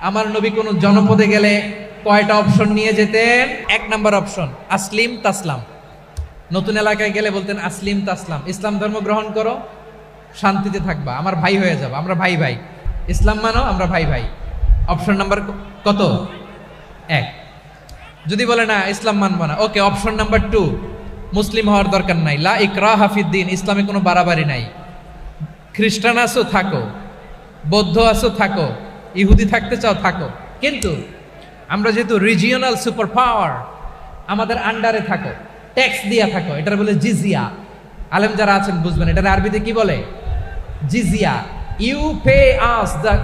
আমার নবী কোন জনপদে গেলে কয়টা অপশন নিয়ে যেতেন? এক নাম্বার অপশন আসলিম তাসলাম। নতুন এলাকায় গেলে বলতেন, আসলিম তাসলাম। ইসলাম ধর্ম গ্রহণ করো, শান্তিতে থাকবা। আমার ভাই হয়ে যাব, আমরা ভাই ভাই। ইসলাম মানো, আমরা ভাই ভাই। অপশন নাম্বার কত? এক। যদি বলে না, ইসলাম মানবো না, ওকে অপশন নাম্বার টু মুসলিম হওয়ার দরকার নাই। লা ইকরা হাফিদ্দিন ইসলামে কোনো বাড়াবাড়ি নাই। খ্রিস্টান আসো থাকো। বৌদ্ধ আসো থাকো। ইহুদি থাকতে চাও, থাকো। কিন্তু আমরা যেহেতু রিজিওনাল সুপার পাওয়ার আমাদের আন্ডারে থাকো ট্যাক্স দিয়া থাকো, এটার বলে জিজিয়া আলেম যারা আছেন, বুঝবেন, এটার আরবিতে কি বলে? জিজিয়া you pay us the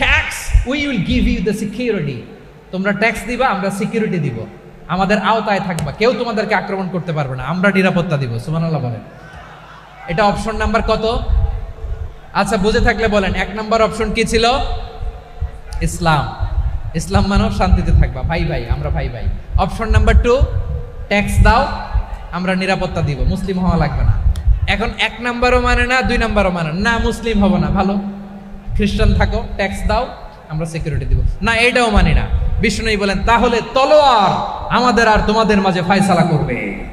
tax we will give you the security তোমরা ট্যাক্স দিবা, আমরা সিকিউরিটি দিব। আমাদের আওতায় থাকবা। কেউ তোমাদেরকে আক্রমণ করতে পারবে না। আমরা নিরাপত্তা দিব, সুবহানাল্লাহ বলেন। এটা অপশন নাম্বার কত? আচ্ছা বুঝে থাকলে বলেন, এক নাম্বার অপশন কি ছিল? ইসলাম। ইসলাম মানব শান্তিতে থাকবা। ভাই ভাই আমরা ভাই ভাই। অপশন নাম্বার টু ট্যাক্স দাও আমরা নিরাপত্তা দিব। মুসলিম হওয়া লাগবে না। এখন এক নাম্বারও মানে না দুই নাম্বারও মানে না, মুসলিম হব না। ভালো। খ্রিস্টান থাকো ট্যাক্স দাও আমরা সিকিউরিটি দিব। না এটাও মানি না। বিষ্ণু বলেন তাহলে তলোয়ার আমাদের আর তোমাদের মাঝে ফায়সালা করবে।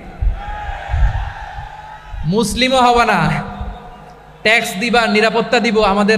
মুসলিমও হবা না। ট্যাক্স দিবা নিরাপত্তা দিব আমাদের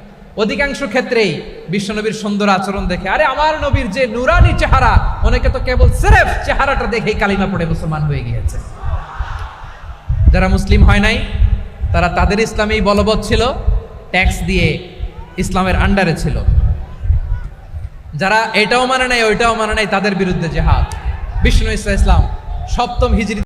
অধিকাংশ ক্ষেত্রেই বিশ্বনবীর সুন্দর আচরণ দেখে। আরে আমার নবীর যে নুরানি চেহারা, অনেকে তো কেবল সেরেফ চেহারাটা দেখেই কালিমা পড়ে মুসলমান হয়ে গিয়েছে। যারা মুসলিম হয় নাই, তারা তাদের ইসলামেই বলবৎ ছিল, ট্যাক্স দিয়ে ইসলামের আন্ডারে ছিল। যারা এটাও মানে নাই, ওইটাও মানে নাই, তাদের বিরুদ্ধে জেহাদ। বিষ্ণু ইসলাম সপ্তম হিজরি